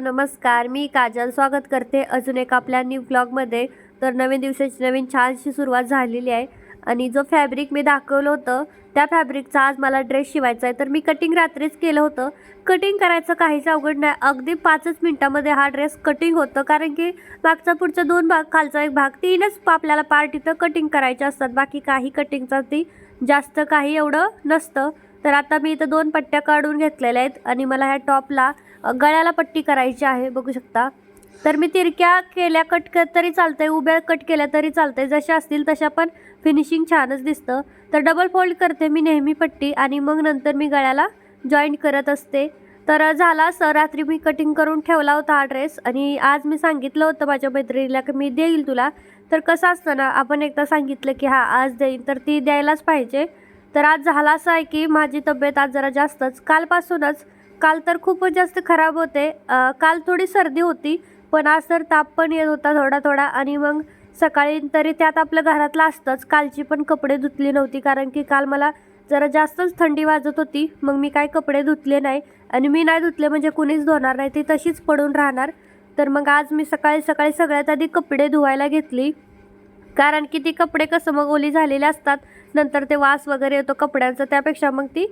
नमस्कार मी काजल. स्वागत करते अजून एक आपल्या न्यू ब्लॉगमध्ये तर नवीन दिवसाची नवीन छानशी सुरुवात झालेली आहे. आणि जो फॅब्रिक मी दाखवलं होतं त्या फॅब्रिकचा आज मला ड्रेस शिवायचा आहे. तर मी कटिंग रात्रीच केलं होतं. कटिंग करायचं काहीच अवघड नाही. अगदी पाचच मिनटामध्ये हा ड्रेस कटिंग होतं. कारण की मागचा पुढचा दोन भाग खालचा एक भाग तीनच आपल्याला पार्ट इथं कटिंग करायचे असतात. बाकी काही कटिंगचा ती जास्त काही एवढं नसतं. तर आता मी इथं दोन पट्ट्या काढून घेतलेल्या आहेत. आणि मला ह्या टॉपला गळ्याला पट्टी करायची आहे बघू शकता. तर मी तिरक्या केल्या कट क तरी चालतंय उभ्या कट केल्या तरी चालतंय. जशा असतील तशा पण फिनिशिंग छानच दिसतं. तर डबल फोल्ड करते मी नेहमी पट्टी आणि मग नंतर मी गळ्याला जॉईंट करत असते. तर झाला असं रात्री मी कटिंग करून ठेवला होता हा ड्रेस आणि आज मी सांगितलं होतं माझ्या मैत्रिणीला की मी देईल तुला. तर कसं असतं ना आपण एकदा सांगितलं की हां आज देईन तर ती द्यायलाच पाहिजे. तर आज झाला असं आहे की माझी तब्येत आज जरा जास्तच. कालपासूनच काल तर खूपच जास्त खराब होते. काल थोडी सर्दी होती पण आज तर ताप पण येत होता थोडा थोडा आणि मग सकाळी तरी त्यात आपलं घरातलं असतंच. कालची पण कपडे धुतली नव्हती कारण की काल मला जरा जास्तच थंडी वाजत होती. मग मी काय कपडे धुतले नाही आणि मी नाही धुतले म्हणजे कुणीच धुणार नाही ती तशीच पडून राहणार. तर मग आज मी सकाळी सकाळी सगळ्यात आधी कपडे धुवायला घेतली. कारण की ती कपडे कसं मग ओली झालेले असतात नंतर ते वास वगैरे येतो कपड्यांचा त्यापेक्षा मग ती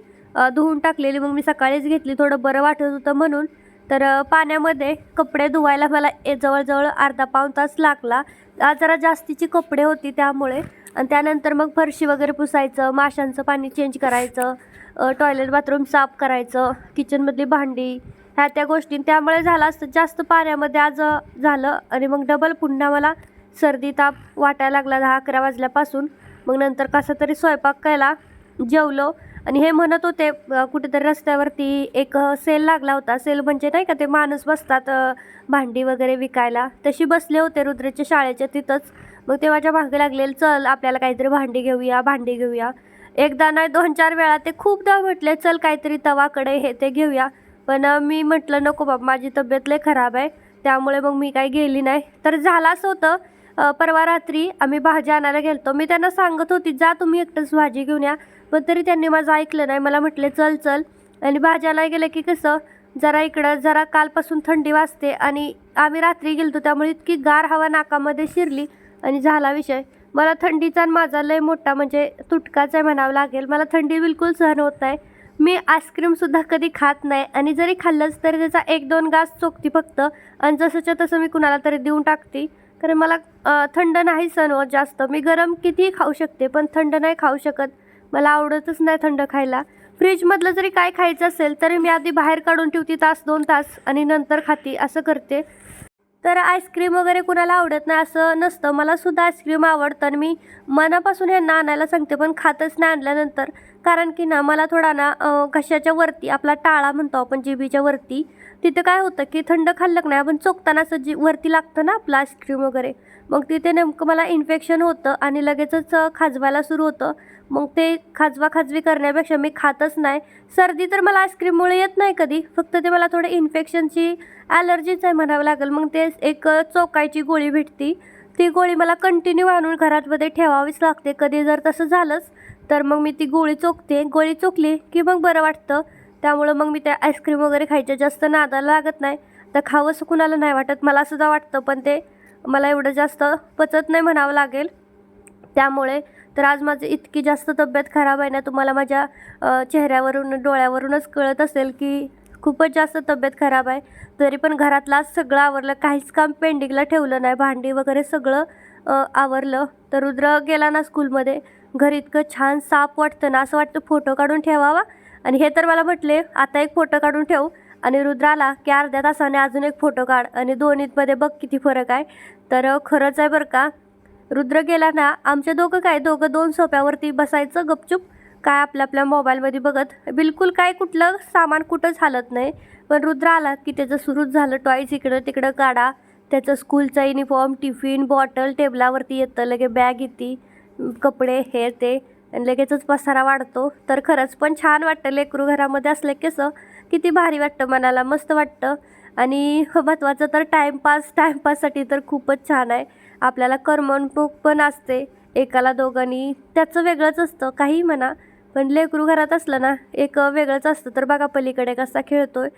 धुवून टाकलेली. मग मी सकाळीच घेतली. थोडं बरं वाटत होतं म्हणून. तर पाण्यामध्ये कपडे धुवायला मला ए जवळजवळ अर्धा पाऊण तास लागला. आज जरा जास्तीची कपडे होती त्यामुळे. आणि त्यानंतर मग फरशी वगैरे पुसायचं माशांचं पाणी चेंज करायचं टॉयलेट बाथरूम साफ करायचं किचनमधली भांडी ह्या त्या गोष्टी. त्यामुळे झालं असतं जास्त पाण्यामध्ये आज झालं. आणि मग डबल पुन्हा मला सर्दी ताप वाटायला लागला दहा अकरा वाजल्यापासून. मग नंतर कसा तरी स्वयंपाक केला जेवलो. आणि हे म्हणत होते कुठेतरी रस्त्यावरती एक सेल लागला होता. सेल म्हणजे नाही का ते माणूस बसतात भांडी वगैरे विकायला. तशी बसले होते रुद्रेच्या शाळेच्या तिथंच. मग ते माझ्या मागे लागलेलं चल आपल्याला काहीतरी भांडी घेऊया भांडी घेऊया. एकदा नाही दोन चार वेळा ते खूपदा म्हटले चल काहीतरी तवाकडे हे ते घेऊया. पण मी म्हटलं नको बाबा माझी तब्येत लय खराब आहे. त्यामुळे मग मी काही गेली नाही. तर झालं असं होतं. परवा रात्री आम्ही भाजी आणायला गेलतो. मी त्यांना सांगत होती जा तुम्ही एकटंच भाजी घेऊन या. पण तरी त्यांनी माझं ऐकलं नाही. मला म्हटले चल चल. आणि भाज्याला गेलं की कसं जरा इकडं जरा कालपासून थंडी वाजते आणि आम्ही रात्री गेलतो त्यामुळे इतकी गार हवा नाकामध्ये शिरली आणि झाला विषय. मला थंडीचा आणि माझा लय मोठा म्हणजे तुटकाच आहे म्हणावं लागेल. मला थंडी बिलकुल सहन होत नाही. मी आईस्क्रीमसुद्धा कधी खात नाही आणि जरी खाल्लंच तरी त्याचा एक दोन घास चोखती फक्त आणि जसंच्या तसं मी कुणाला तरी देऊन टाकते. कारण मला थंड नाही सण होत जास्त. मी गरम कितीही खाऊ शकते पण थंड नाही खाऊ शकत. मला आवडतच नाही थंड खायला. फ्रीजमधलं जरी काय खायचं असेल तरी मी आधी बाहेर काढून ठेवते तास दोन तास आणि नंतर खाते असं करते. तर आईस्क्रीम वगैरे कुणाला आवडत नाही असं नसतं. मला सुद्धा आईस्क्रीम आवडतं आणि मी मनापासून ह्यांना आणायला सांगते पण खातच नाही आणल्यानंतर. कारण की ना मला थोडा ना घशाच्या वरती आपला टाळा म्हणतो आपण जेबीच्या वरती तिथं काय होतं की थंड खाल्लं नाही आपण चोखताना असं जी वरती लागतं ना आपलं आईस्क्रीम वगैरे मग तिथे नेमकं मला इन्फेक्शन होतं आणि लगेचच खाजवायला सुरू होतं. मग ते खाजवा खाजवी करण्यापेक्षा मी खातच नाही. सर्दी तर मला आईस्क्रीममुळे येत नाही कधी फक्त ते मला थोडं इन्फेक्शनची ॲलर्जीच आहे म्हणावं लागेल. मग ते एक चोकायची गोळी भेटती. ती गोळी मला कंटिन्यू आणून घरातमध्ये ठेवावीच लागते. कधी जर तसं झालंच तर मग मी ती गोळी चोखते. गोळी चोखली की मग बरं वाटतं. त्यामुळं मग मी त्या आईस्क्रीम वगैरे खायच्या जास्त नादाला लागत नाही. तर खावंसं कुणाला नाही वाटत. मला सुद्धा वाटतं पण ते मला एवढं जास्त पचत नाही म्हणावं लागेल. त्यामुळे तर आज माझी इतकी जास्त तब्येत खराब आहे ना तुम्हाला माझ्या चेहऱ्यावरून डोळ्यावरूनच कळत असेल की खूपच जास्त तब्येत खराब आहे. तरी पण घरातलं आज सगळं आवरलं. काहीच काम पेंडिंगला ठेवलं नाही. भांडी वगैरे सगळं आवरलं. तर रुद्र गेला ना स्कूलमध्ये घरी इतकं छान साफ वाटतं ना असं वाटतं फोटो काढून ठेवावा. आणि हे तर मला म्हटले आता एक फोटो काढून ठेवू. आणि रुद्र आला की अर्ध्या तासाने अजून एक फोटो काढ. आणि दोन्हीमध्ये बघ किती फरक आहे. तर खरंच आहे बरं का रुद्र गेला ना आमच्या दोघं काय दोघं दोन सोप्यावरती बसायचं गपचूप. काय आपल्या आपल्या मोबाईलमध्ये बघत. बिलकुल काय कुठलं सामान कुठंच हालत नाही. पण रुद्र आला की त्याचं सुरूच झालं. टॉईज इकडं तिकडं काढा. त्याचं स्कूलचा युनिफॉर्म टिफिन बॉटल टेबलावरती येतं. लगे बॅग येते. कपडे हे ते आणि लगेचच पसारा वाढतो. तर खरंच पण छान वाटतं. लेकरू घरामध्ये असलं कसं किती भारी वाटतं मनाला मस्त वाटतं. आणि महत्त्वाचं तर टाईमपास टाईमपाससाठी तर खूपच छान आहे. आपल्याला करमणूक पण असते एकाला दोघांनी. त्याचं वेगळंच असतं काही म्हणा. पण लेकरू घरात असलं ना एक वेगळंच असतं. तर बघा पलीकडे कसा खेळतोय.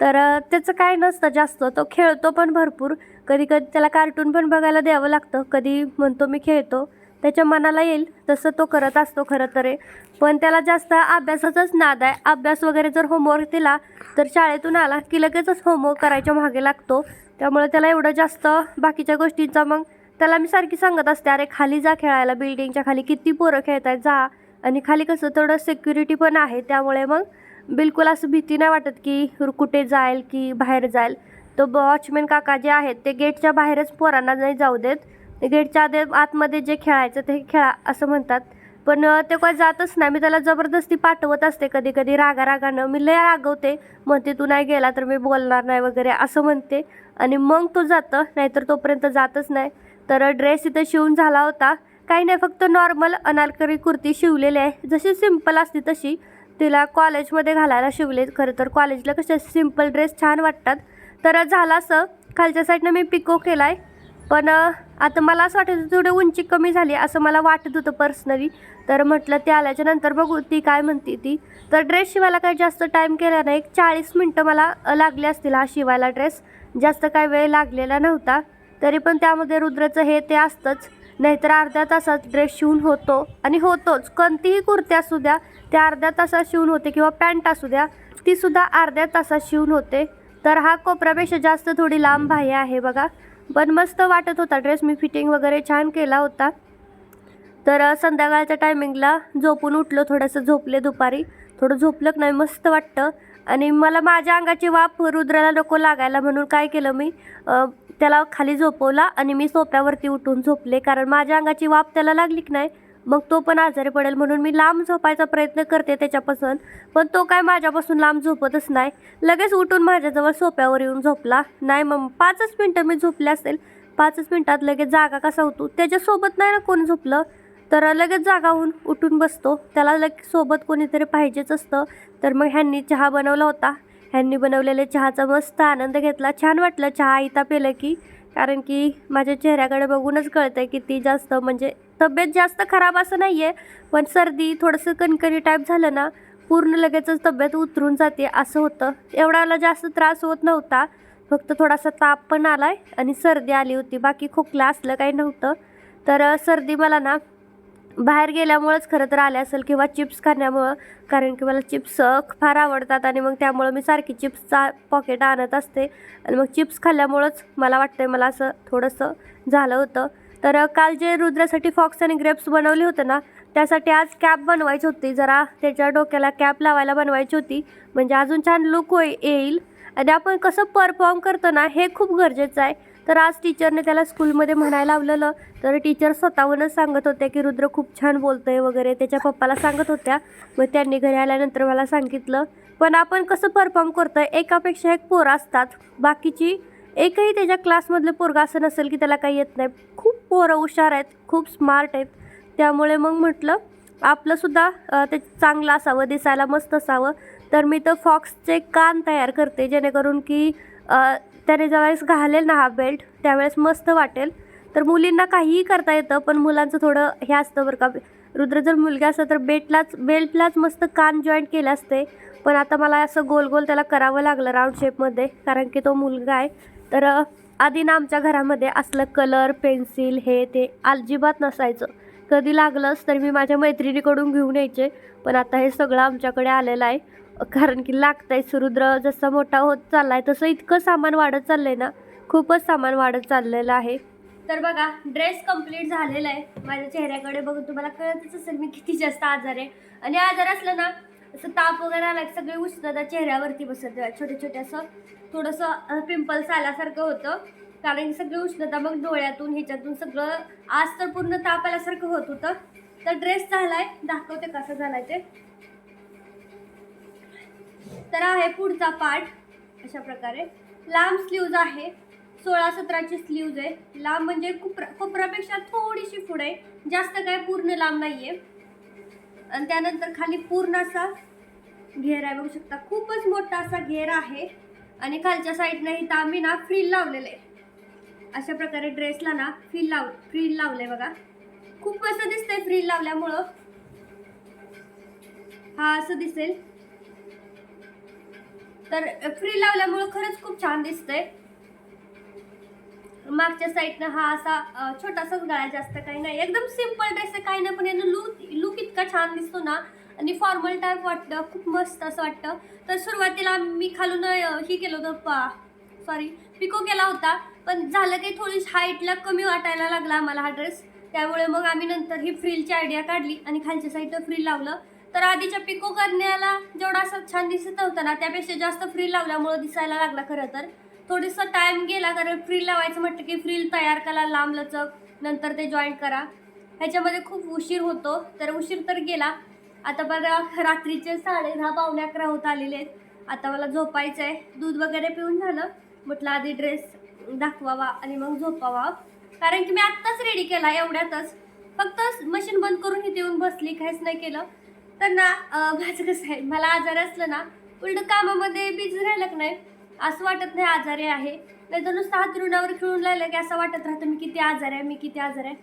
तर त्याचं काय नसतं जास्त. तो खेळतो पण भरपूर. कधी कधी त्याला कार्टून पण बघायला द्यावं लागतं. कधी म्हणतो मी खेळतो. त्याच्या मनाला येईल तसं तो करत असतो खरं तर आहे. पण त्याला जास्त अभ्यासाचाच नाद आहे. अभ्यास वगैरे जर होमवर्क दिला तर शाळेतून आला की लगेचच होमवर्क करायच्या मागे लागतो. त्यामुळे त्याला एवढं जास्त बाकीच्या गोष्टींचा मग त्याला मी सारखी सांगत असते अरे खाली जा खेळायला बिल्डिंगच्या खाली किती पोरं खेळत आहेत जा. आणि खाली कसं थोडं सिक्युरिटी पण आहे. त्यामुळे मग बिलकुल असं भीती नाही वाटत की कुठे जाईल की बाहेर जाईल. तो वॉचमॅन काका जे आहेत ते गेटच्या बाहेरच पोरांना नाही जाऊ देत. गेटच्या आधी आतमध्ये जे खेळायचं ते खेळा असं म्हणतात. पण ते काय जातच नाही. मी त्याला जबरदस्ती पाठवत असते कधी कधी रागा रागानं मी लय रागवते. म्हणते तू नाही गेला तर मी बोलणार नाही वगैरे असं म्हणते. आणि मग तो जातं. नाहीतर तोपर्यंत जातच नाही. तर ड्रेस इथं शिवून झाला होता. काही नाही फक्त नॉर्मल अनारकरी कुर्ती शिवलेली आहे. जशी सिंपल असते तशी. तिला कॉलेजमध्ये घालायला शिवले. खरं तर कॉलेजला कसे सिंपल ड्रेस छान वाटतात. तर झालं असं. खालच्या साईडनं मी पिको केला आहे पण आता मला असं वाटत होतं थोडी उंची कमी झाली असं मला वाटत होतं पर्सनली तर म्हटलं ते आल्याच्यानंतर बघू ती काय म्हणते ती. तर ड्रेस शिवायला काही जास्त टाईम केला नाही. एक चाळीस मिनटं मला लागले असतील हा शिवायला ड्रेस जास्त काही वेळ लागलेला नव्हता. तरी पण त्यामध्ये रुद्राचं हे ते असतंच. नाहीतर अर्ध्या तासात ड्रेस शिवून होतो. आणि होतोच. कोणतीही कुर्ती असू द्या त्या अर्ध्या तासात शिवून होते किंवा पॅन्ट असू द्या तीसुद्धा अर्ध्या तासात शिवून होते. तर हा कोपऱ्यापेक्षा जास्त थोडी लांब बाह्य आहे बघा. पण मस्त वाटत होता. ड्रेस मी फिटिंग वगैरे छान केला होता. तर संध्याकाळच्या टायमिंगला झोपून उठलो थोडंसं झोपले दुपारी. थोडं झोपलं नाही मस्त वाटतं. आणि मला माझ्या अंगाची वाफ रुद्राला नको लागायला म्हणून काय केलं मी त्याला खाली झोपवला आणि मी सोप्यावरती उठून झोपले. कारण माझ्या अंगाची वाफ त्याला लागली की नाही मग तो पण आजारी पडेल म्हणून मी लांब झोपायचा प्रयत्न करते त्याच्यापासून. पण तो काय माझ्यापासून लांब झोपतच नाही. लगेच उठून माझ्याजवळ सोप्यावर येऊन झोपला. नाही मग पाचच मिनटं मी झोपले असेल. पाचच मिनटात लगेच जागा कसा होतो? त्याच्यासोबत नाही ना कोण झोपलं? तर लगेच जागाहून उठून बसतो. त्याला लगेच सोबत कोणीतरी पाहिजेच असतं. तर मग ह्यांनी चहा बनवला होता. ह्यांनी बनवलेल्या चहाचा मस्त आनंद घेतला. छान वाटलं चहा इथं पेलं की. कारण की माझ्या चेहऱ्याकडे बघूनच कळतं की ती जास्त म्हणजे तब्येत जास्त खराब असं नाही आहे पण सर्दी थोडंसं कणकणी टाईप झालं ना पूर्ण लगेचच तब्येत उतरून जाते असं होतं. एवढ्याला जास्त त्रास होत नव्हता फक्त थोडासा ताप पण आला आहे आणि सर्दी आली होती. बाकी खोकला असलं काही नव्हतं. तर सर्दी मला ना बाहेर गेल्यामुळंच खरं तर आले असेल किंवा चिप्स खाण्यामुळं कारण की मला चिप्स फार आवडतात आणि मग त्यामुळं मी सारखी चिप्सचा पॉकेट आणत असते. आणि मग चिप्स खाल्ल्यामुळंच मला वाटतंय मला असं थोडंसं झालं होतं. तर काल जे रुद्रासाठी फॉक्स आणि ग्रेप्स बनवले होते ना त्यासाठी आज कॅप बनवायची होती. जरा त्याच्या डोक्याला कॅप लावायला बनवायची होती. म्हणजे अजून छान लुक होई येईल. आणि आपण कसं परफॉर्म करतो ना हे खूप गरजेचं आहे. तर आज टीचरने त्याला स्कूलमध्ये म्हणायला लावलेलं. तर टीचर स्वतःहूनच सांगत होत्या की रुद्र खूप छान बोलतं आहे वगैरे. त्याच्या पप्पाला सांगत होत्या. मग त्यांनी घरी आल्यानंतर मला सांगितलं. पण आपण कसं परफॉर्म करतोय एकापेक्षा एक पोरं असतात. बाकीची एकही त्याच्या क्लासमधलं पोरगा असं नसेल की त्याला काही येत नाही. खूप पोरं हुशार आहेत खूप स्मार्ट आहेत. त्यामुळे मग म्हटलं आपलंसुद्धा ते चांगलं असावं दिसायला मस्त असावं. तर मी तर फॉक्सचे कान तयार करते जेणेकरून की त्याने ज्यावेळेस घालेल ना हा बेल्ट त्यावेळेस मस्त वाटेल. तर मुलींना काहीही करता येतं पण मुलांचं थोडं हे असतं बरं का. रुद्र जर मुलगा असतं तर बेटलाच बेल्टलाच मस्त कान जॉईंट केले असते. पण आता मला असं गोल गोल त्याला करावं लागलं राऊंड शेपमध्ये कारण की तो मुलगा आहे. तर आधी ना आमच्या घरामध्ये असलं कलर पेन्सिल हे ते अजिबात नसायचं. कधी लागलंच तर मी माझ्या मैत्रिणीकडून घेऊन यायचे पण आता हे सगळं आमच्याकडे आलेलं आहे. कारण की लागतंय सुरुद्र जसा मोठा होत चाललाय तसं इतकं सामान वाढत चाललंय ना खूपच सामान वाढत चाललेलं आहे. तर बघा ड्रेस कंप्लीट झालेला आहे. माझ्या चेहऱ्याकडे बघून तुम्हाला कळतच असेल मी किती जास्त आजार आहे. आणि आजार असलं ना असं ताप वगैरे आला की सगळी उष्णता चेहऱ्यावरती बसत छोटे छोटे असं थोडंसं पिंपल्स आल्यासारखं होतं. कारण की सगळी उष्णता मग डोळ्यातून ह्याच्यातून सगळं आज तर पूर्ण ताप आल्यासारखं होत होतं. तर ड्रेस झालाय. दाखवते कसा झालाय ते. तर आहे पुढचा पार्ट अशा प्रकारे. लांब स्लीव्ज आहे. सोळा सतराची स्लीव्ज आहे. लांब म्हणजे कोपरा कोपरापेक्षा थोडीशी पुढे आहे. जास्त काय पूर्ण लांब नाही आहे आणि त्यानंतर खाली पूर्ण असा घेरा आहे बघू शकता. खूपच मोठा असा घेरा आहे. आणि खालच्या साईडनं इथं आम्ही ना फ्रील लावलेले आहे. अशा प्रकारे ड्रेसला ना फ्रील लाव फ्रील लावले बघा. खूप असं दिसतंय फ्रील लावल्यामुळं. हा असं दिसेल. तर फ्री लावल्यामुळं खरंच खूप छान दिसतंय. मागच्या साईडनं हा असा छोटासाच गळा जास्त काही नाही. एकदम सिंपल ड्रेस आहे काही नाही पण यानं लूक लूक इतका छान दिसतो ना. आणि फॉर्मल टाईप वाटतं खूप मस्त असं वाटतं तर सुरुवातीला मी खालून ही हे केलं होतं पा सॉरी पिको केला होता. पण झालं काही थोडी हाईटला कमी वाटायला लागला आम्हाला हा ड्रेस त्यामुळे मग आम्ही नंतर ही फ्रीलची आयडिया काढली आणि खालच्या साईडनं फ्रील लावलं. तर आधीच्या पिको करण्याला जेवढा असं छान दिसत नव्हतं ना त्यापेक्षा जास्त फ्रील लावल्यामुळं दिसायला लागला खरं तर. थोडंसं टाईम गेला कारण फ्रील लावायचं म्हटलं की फ्रील तयार करा लांब लचक नंतर ते जॉईंट करा. ह्याच्यामध्ये खूप उशीर होतो तर उशीर तर गेला. आता बघा रात्रीचे साडे दहा पावणे अकरा होत आलेले आहेत. आता मला झोपायचं आहे दूध वगैरे पिऊन झालं. म्हटलं आधी ड्रेस दाखवावा आणि मग झोपावा. कारण की मी आत्ताच रेडी केला एवढ्यातच. फक्त मशीन बंद करून इथे येऊन बसली काहीच नाही केलं. तर ना माझं कसं आहे मला आजार असलं ना उलट कामामध्ये बिझी राहिलं की नाही? असं वाटत नाही आजारी आहे. नाही तर नुसतं हातरुणावर खेळून राहिलं की असं वाटत राहतं मी किती आजार आहे मी किती आजार आहे.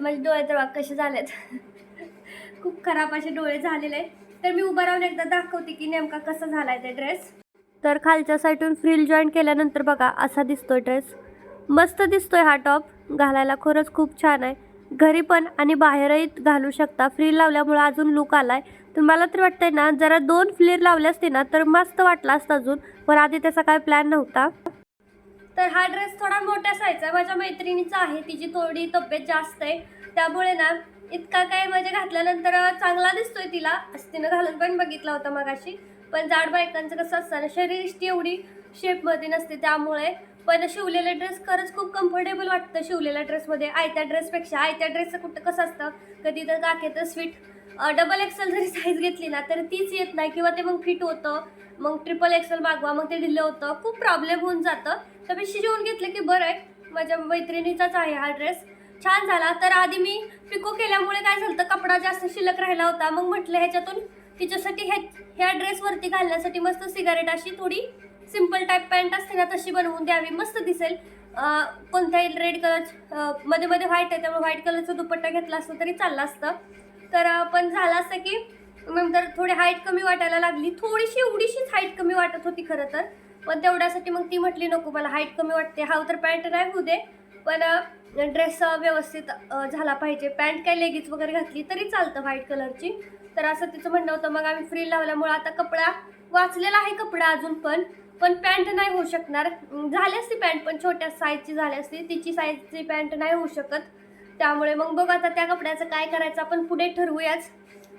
माझे डोळे तर बघ कसे झालेत. खूप खराब असे डोळे झालेले आहे तर मी उभं राहून एकदा दाखवते की नेमका कसा झालाय ते ड्रेस. तर खालच्या साईडून फ्रील जॉईन केल्यानंतर बघा असा दिसतोय ड्रेस. मस्त दिसतोय हा टॉप. घालायला खरंच खूप छान आहे. घरी पण आणि बाहेरही घालू शकता. फ्रील लावल्यामुळे अजून लुक आहे तर मला तर वाटतंय ना जरा दोन फ्लेअर लावले असते ना तर मस्त वाटला असतं अजून. पण आधी त्याचा काय प्लॅन नव्हता. तर हा ड्रेस थोडा मोठा असायचा माझ्या मैत्रिणीचा आहे. तिची थोडी तब्येत जास्त आहे. त्यामुळे ना इतका काय म्हणजे घातल्यानंतर चांगला दिसतोय तिला. असं तिनं घालून पण बघितला होता मगाशी. पण जाड बायकांचं कसं असतं ना शरीरष्टी एवढी शेपमध्ये नसते त्यामुळे. पण शिवलेला ड्रेस खरंच खूप कम्फर्टेबल वाटतं शिवलेल्या ड्रेसमध्ये आयत्या ड्रेसपेक्षा आयत्या ड्रेसचं कुठं कसं असतं? कधी तर काकेतं स्वीट डबल एक्सेल जरी साईज घेतली ना तर तीच येत नाही. किंवा ते मग फिट होतं मग ट्रिपल एक्सेल मागवा मग ते दिलं होतं. खूप प्रॉब्लेम होऊन जातं. तर मी शिजवून घेतलं की बरं आहे. माझ्या मैत्रिणीचाच आहे हा ड्रेस छान झाला. तर आधी मी पिको केल्यामुळे काय झालं तर कपडा जास्त शिल्लक राहिला होता. मग म्हटलं ह्याच्यातून तिच्यासाठी ह्या ह्या ड्रेसवरती घालण्यासाठी मस्त सिगारेट अशी थोडी सिंपल टाईप पॅन्ट असते ना तशी बनवून द्यावी. मस्त दिसेल. कोणत्याही रेड कलरमध्ये मध्ये व्हाईट आहे त्यामुळे व्हाईट कलरचा दुपट्टा घेतला असता तरी चालला असतं. तर पण झालं असं की नंतर थोडी हाईट कमी वाटायला लागली थोडीशी एवढीशीच हाईट कमी वाटत होती खरं तर. पण तेवढ्यासाठी मग ती म्हटली नको मला हाईट कमी वाटते. हा तर पॅन्ट नाही होऊ दे. पण ड्रेस व्यवस्थित झाला पाहिजे. पॅन्ट काय लेगीज वगैरे घातली तरी चालतं व्हाईट कलरची तर असं तिचं म्हणणं होतं. मग आम्ही फ्री लावल्यामुळे आता कपडा वाचलेला आहे कपडा अजून पण. पण पॅन्ट नाही होऊ शकणार. झाली असती पॅन्ट पण छोट्या साईजची झाली असती. तिची साईजची पॅन्ट नाही होऊ शकत. त्यामुळे मग बघू आता त्या कपड्याचं काय करायचं आपण पुढे ठरवूयाच.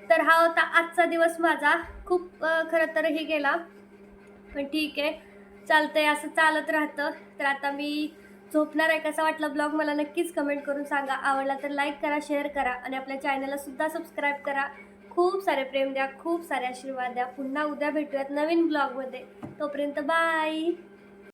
तर हा होता आजचा दिवस माझा. खूप खरं तर हे गेला. पण ठीक आहे. चालतंय असं चालत राहतं. तर आता मी झोपणार आहे कसा वाटला ब्लॉग मला नक्कीच कमेंट करून सांगा. आवडला तर लाईक करा शेअर करा आणि आपल्या चॅनलला सुद्धा सबस्क्राईब करा. खूप सारे प्रेम द्या खूप सारे आशीर्वाद द्या. पुन्हा उद्या भेटूयात नवीन ब्लॉगमध्ये. तोपर्यंत बाय